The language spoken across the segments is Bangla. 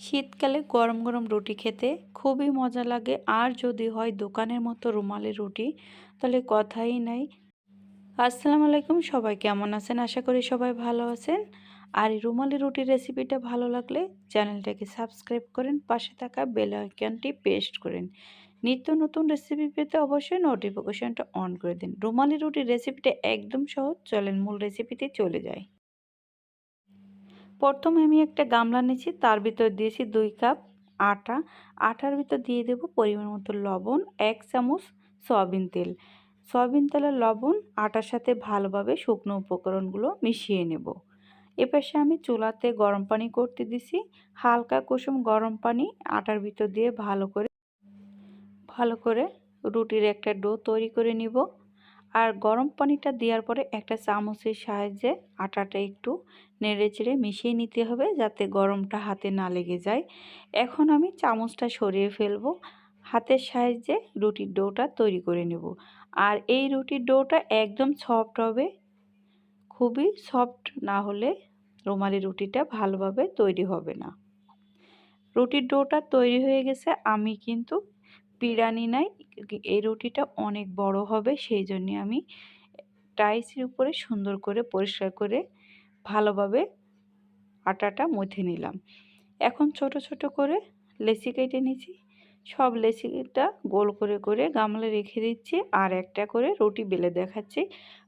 শীতকালে গরম গরম রুটি খেতে খুবই মজা লাগে। আর যদি হয় দোকানের মতো রুমালি রুটি, তাহলে কথাই নাই। আসসালামু আলাইকুম, সবাই কেমন আছেন? আশা করি সবাই ভালো আছেন। আর এই রুমালি রুটির রেসিপিটা ভালো লাগলে চ্যানেলটাকে সাবস্ক্রাইব করেন, পাশে থাকা বেল আইকনটি পেস্ট করেন। নিত্য নতুন রেসিপি পেতে অবশ্যই নোটিফিকেশনটা অন করে দিন। রুমালি রুটির রেসিপিটা একদম সহজ, চলেন মূল রেসিপিতে চলে যায় প্রথমে আমি একটা গামলা নিয়েছি, তার ভিতর দিয়েছি দুই কাপ আটা। আটার ভিতর দিয়ে দেব পরিমাণ মতো লবণ, এক চামচ সয়াবিন তেল। সয়াবিন তেলের লবণ আটার সাথে ভালোভাবে শুকনো উপকরণগুলো মিশিয়ে নেব। এপাশে আমি চুলাতে গরম পানি করতে দিছি। হালকা কুসুম গরম পানি আটার ভিতর দিয়ে ভালো করে ভালো করে রুটির একটা ডো তৈরি করে নিব। আর গরম পানিটা দেওয়ার পরে একটা চামচের সাহায্যে আটাটা একটু নেড়ে চেড়ে মিশিয়ে নিতে হবে যাতে গরমটা হাতে না লেগে যায়। এখন আমি চামচটা সরিয়ে ফেলব। হাতের সাহায্যে রুটির ডোটা তৈরি করে নেব। আর এই রুটির ডোটা একদম সফট হবে। খুবই সফট না হলে রুমালি রুটিটা ভালোভাবে তৈরি হবে না। রুটির ডোটা তৈরি হয়ে গেছে। আমি কিন্তু বিরিয়ানি নাই এই রুটিটা অনেক বড় হবে, সেই জন্য আমি টাইসের উপরে সুন্দর করে পরিষ্কার করে ভালোভাবে আটাটা মথে নিলাম। এখন ছোট ছোট করে লেচি কেটে নিচ্ছি সব লেচিটা গোল করে করে গামলে রেখে দিচ্ছি আর একটা করে রুটি বেলে দেখাচ্ছি।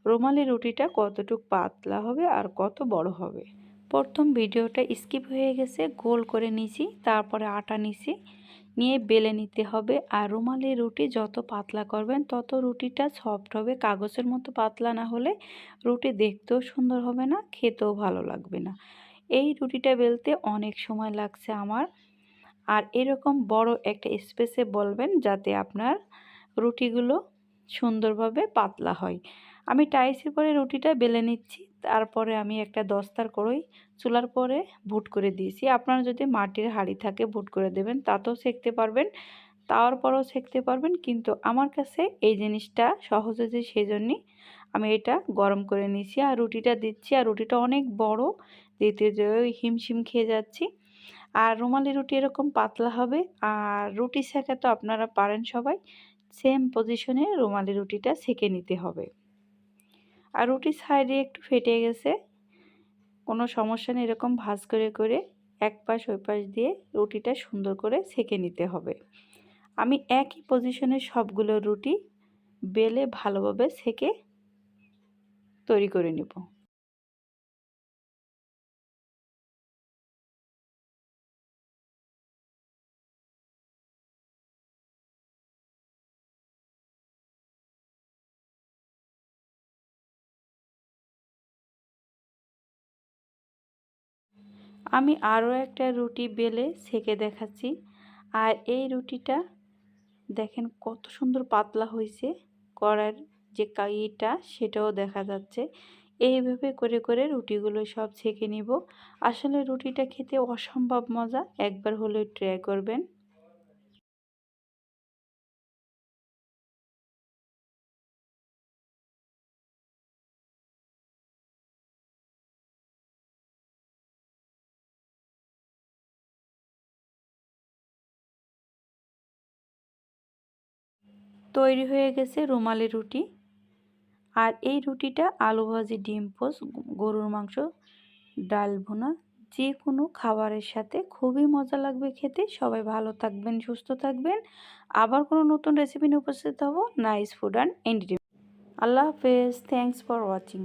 রুমালি রুটিটা কতটুক পাতলা হবে আর কত বড় হবে। প্রথম ভিডিওটা স্কিপ হয়ে গেছে, গোল করে নিছি তারপরে আটা নিছি নিয়ে বেলে নিতে হবে। আর রুমালি রুটি যত পাতলা করবেন, তত রুটিটা সফট হবে। কাগজের মতো পাতলা না হলে রুটি দেখতেও সুন্দর হবে না, খেতেও ভালো লাগবে না। এই রুটিটা বেলতে অনেক সময় লাগছে আমার। আর এরকম বড় একটা স্পেসে বলবেন যাতে আপনার রুটিগুলো সুন্দরভাবে পাতলা হয়। আমি টাইসের পরে রুটিটা বেলে নিচ্ছি। তারপরে আমি একটা দস্তার করেই চুলার পরে ভুট করে দিয়েছি। আপনারা যদি মাটির হাঁড়ি থাকে ভুট করে দেবেন, তাতেও সেঁকতে পারবেন তাওয়ার পরেও সেঁকতে পারবেন। কিন্তু আমার কাছে এই জিনিসটা সহজ হয়েছে সেই জন্যই আমি এটা গরম করে নিয়েছি আর রুটিটা দিচ্ছি। আর রুটিটা অনেক বড়, দিতে হিমশিম খেয়ে যাচ্ছি। আর রুমালি রুটি এরকম পাতলা হবে। আর রুটি সেঁকা তো আপনারা পারেন সবাই সেম পজিশনে রুমালি রুটিটা সেঁকে নিতে হবে। আর রুটির সাইডে একটু ফেটে গেছে। কোনো সমস্যা নেই, এরকম ভাজ করে করে এক পাশ ওই পাশ দিয়ে রুটিটা সুন্দর করে সেঁকে নিতে হবে। আমি একই পজিশনে সবগুলো রুটি বেলে ভালোভাবে সেঁকে তৈরি করে নেব। আমি আরও একটা রুটি বেলে সেকে দেখাচ্ছি। আর এই রুটিটা দেখেন কত সুন্দর পাতলা হয়েছে। করার যে কাইটা সেটাও দেখা যাচ্ছে। এইভাবে করে করে রুটিগুলো সব ছেঁকে নিব। আসলে রুটিটা খেতে অসম্ভব মজা। একবার হলে ট্রাই করবেন। তৈরি হয়ে গেছে রুমালি রুটি। আর এই রুটিটা আলু ভাজি, ডিম পোস গরুর মাংস, ডাল ভুনা যে কোনো খাবারের সাথে খুবই মজা লাগবে খেতে। সবাই ভালো থাকবেন, সুস্থ থাকবেন। আবার কোনো নতুন রেসিপি নিয়ে উপস্থিত হব। নাইস ফুড অ্যান্ড এন্টারটেনমেন্ট আল্লাহ হাফেজ। Thanks for watching.